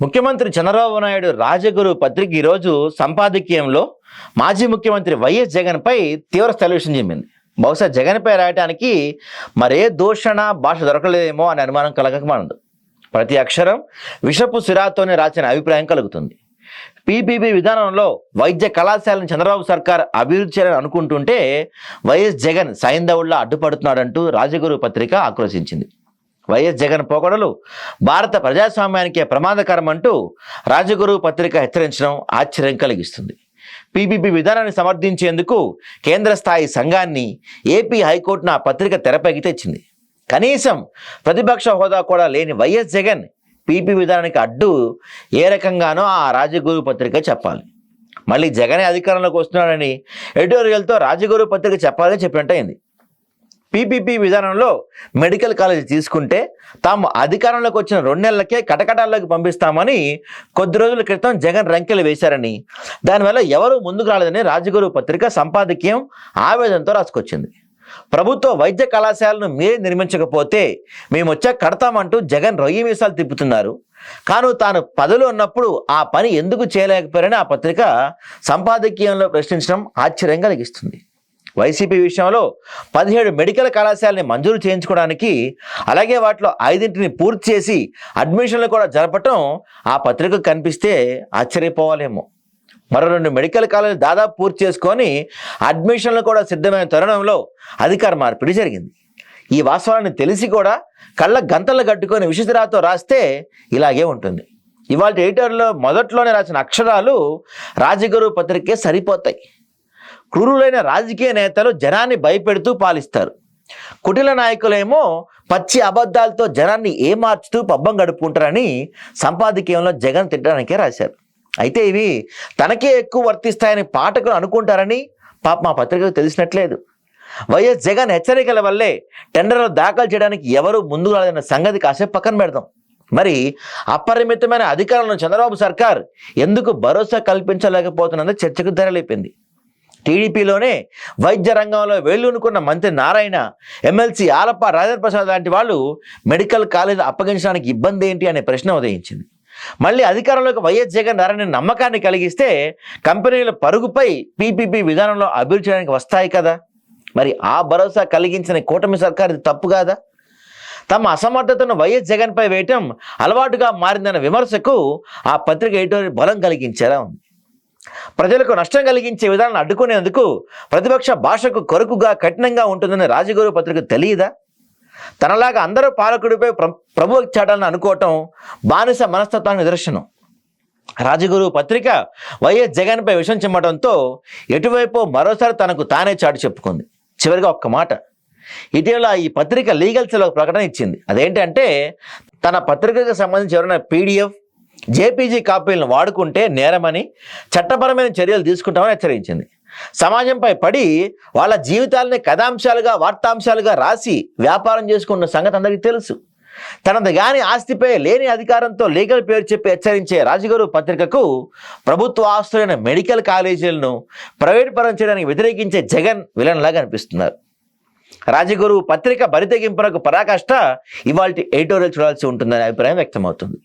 ముఖ్యమంత్రి చంద్రబాబు నాయుడు రాజగురు పత్రిక ఈరోజు సంపాదకీయంలో మాజీ ముఖ్యమంత్రి వైఎస్ జగన్పై తీవ్ర స్థలవిషయం చెప్పింది బహుశా జగన్పై రాయడానికి మరే దూషణ భాష దొరకలేదేమో అనే అనుమానం కలగకమానదు ప్రతి అక్షరం విషపు సిరాతోనే రాసిన అభిప్రాయం కలుగుతుంది. పీపీపీ విధానంలో వైద్య కళాశాలను చంద్రబాబు సర్కార్ అభివృద్ధి చేయాలని అనుకుంటుంటే వైఎస్ జగన్ సైంధవుల్లా అడ్డుపడుతున్నాడంటూ రాజగురు పత్రిక ఆక్రోశించింది. వైఎస్ జగన్ పోకడలు భారత ప్రజాస్వామ్యానికే ప్రమాదకరం అంటూ రాజగురు పత్రిక హెచ్చరించడం ఆశ్చర్యం కలిగిస్తుంది. పీపీపీ విధానాన్ని సమర్థించేందుకు కేంద్ర స్థాయి సంఘాన్ని ఏపీ హైకోర్టును ఆ పత్రిక తెరపైకి తెచ్చింది. కనీసం ప్రతిపక్ష హోదా కూడా లేని వైఎస్ జగన్ పీపీ విధానానికి అడ్డు ఏ రకంగానో ఆ రాజగురు పత్రిక చెప్పాలి. మళ్ళీ జగనే అధికారంలోకి వస్తున్నాడని ఎడిటోరియల్తో రాజగురు పత్రిక చెప్పాలని చెప్పినట్టయింది పీపీపీ విధానంలో మెడికల్ కాలేజ్ తీసుకుంటే తాము అధికారంలోకి వచ్చిన రెండు నెలలకే కటకటాల్లోకి పంపిస్తామని కొద్ది రోజుల క్రితం జగన్ రంకెలు వేశారని. దానివల్ల ఎవరూ ముందుకు రాలేదని రాజగురు పత్రిక సంపాదకీయం ఆవేదనతో రాసుకొచ్చింది. ప్రభుత్వ వైద్య కళాశాలను మీరే నిర్మించకపోతే మేము వచ్చా కడతామంటూ జగన్ రొయ్యి మీసాలు తిప్పుతున్నారు. కాను తాను పదవిలో ఉన్నప్పుడు ఆ పని ఎందుకు చేయలేకపోయారని ఆ పత్రిక సంపాదకీయంలో ప్రశ్నించడం ఆశ్చర్యం కలిగిస్తుంది. వైసీపీ విషయంలో పదిహేడు మెడికల్ కళాశాలని మంజూరు చేయించుకోవడానికి అలాగే వాటిలో ఐదింటిని పూర్తి చేసి అడ్మిషన్లు కూడా జరపటం ఆ పత్రికకు కనిపిస్తే ఆశ్చర్యపోవాలేమో. మరో రెండు మెడికల్ కాలేజీలు దాదాపు పూర్తి చేసుకొని అడ్మిషన్లు కూడా సిద్ధమైన తరుణంలో అధికార మార్పిడి జరిగింది. ఈ వాస్తవాన్ని తెలిసి కూడా కళ్ళ గంతలు కట్టుకొని విషితరాతో రాస్తే ఇలాగే ఉంటుంది. ఇవాళ ఎడిటర్లో మొదట్లోనే రాసిన అక్షరాలు రాజగురు పత్రికే సరిపోతాయి. క్రూరులైన రాజకీయ నేతలు జనాన్ని భయపెడుతూ పాలిస్తారు. కుటిల నాయకులేమో పచ్చి అబద్ధాలతో జనాన్ని ఏమార్చుతూ పబ్బం గడుపుకుంటారని సంపాదకీయంలో జగన్ తిట్టడానికే రాశారు. అయితే ఇవి తనకే ఎక్కువ వర్తిస్తాయని పాఠకులు అనుకుంటారని పాప మా పత్రికకు తెలిసినట్లేదు. వైఎస్ జగన్ హెచ్చరికల వల్లే టెండర్లు దాఖలు చేయడానికి ఎవరు ముందుకు రాలేదన్న సంగతి కాసేపు పక్కన పెడదాం. మరి అపరిమితమైన అధికారంలో చంద్రబాబు సర్కార్ ఎందుకు భరోసా కల్పించలేకపోతున్నది చర్చకు ధరలేపింది టీడీపీలోనే వైద్య రంగంలో వేళ్ళూనుకున్న మంత్రి నారాయణ ఎమ్మెల్సీ ఆలప్ప రాజేంద్ర ప్రసాద్ లాంటి వాళ్ళు మెడికల్ కాలేజ్ అప్పగించడానికి ఇబ్బంది ఏంటి అనే ప్రశ్న ఉదయించింది. మళ్ళీ అధికారంలోకి వైఎస్ జగన్ నారాయణ నమ్మకాన్ని కలిగిస్తే కంపెనీల పరుగుపై పీపీపీ విధానంలో అభివృద్ధి చేయడానికి వస్తాయి కదా. మరి ఆ భరోసా కలిగించిన కూటమి సర్కార్ ఇది తప్పు కాదా? తమ అసమర్థతను వైఎస్ జగన్పై వేయటం అలవాటుగా మారిందన్న విమర్శకు ఆ పత్రిక ఎడిటోరియల్ బలం కలిగించేలా ఉంది. ప్రజలకు నష్టం కలిగించే విధానాన్ని అడ్డుకునేందుకు ప్రతిపక్ష భాషకు కొరకుగా కఠినంగా ఉంటుందని రాజగురు పత్రిక తెలియదా? తనలాగా అందరూ పాలకుడిపై ప్ర ప్రభు చాటాలని అనుకోవటం బానిస మనస్తత్వానికి నిదర్శనం. రాజగురు పత్రిక వైఎస్ జగన్పై విషం చిమ్మడంతో ఎటువైపు మరోసారి తనకు తానే చాటు చెప్పుకుంది. చివరిగా ఒక్క మాట. ఇటీవల ఈ పత్రిక లీగల్ సెల్ ఒక ప్రకటన ఇచ్చింది. అదేంటంటే తన పత్రికకు సంబంధించి ఎవరైనా పీడిఎఫ్ జేపీజీ కాపీలను వాడుకుంటే నేరమని చట్టపరమైన చర్యలు తీసుకుంటామని హెచ్చరించింది. సమాజంపై పడి వాళ్ళ జీవితాలని కథాంశాలుగా వార్తాంశాలుగా రాసి వ్యాపారం చేసుకున్న సంగతి అందరికీ తెలుసు. తనది గాని ఆస్తిపై లేని అధికారంతో లీగల్ పేరు చెప్పి హెచ్చరించే రాజుగారు పత్రికకు ప్రభుత్వ ఆస్తులైన మెడికల్ కాలేజీలను ప్రైవేట్ పరం చేయడానికి వ్యతిరేకించే జగన్ విలన్లాగా అనిపిస్తున్నారు. రాజగురు పత్రిక బరితెగింపునకు పరాకాష్ట ఇవాళ ఎడిటోరియల్ చూడాల్సి ఉంటుందనే అభిప్రాయం వ్యక్తమవుతుంది.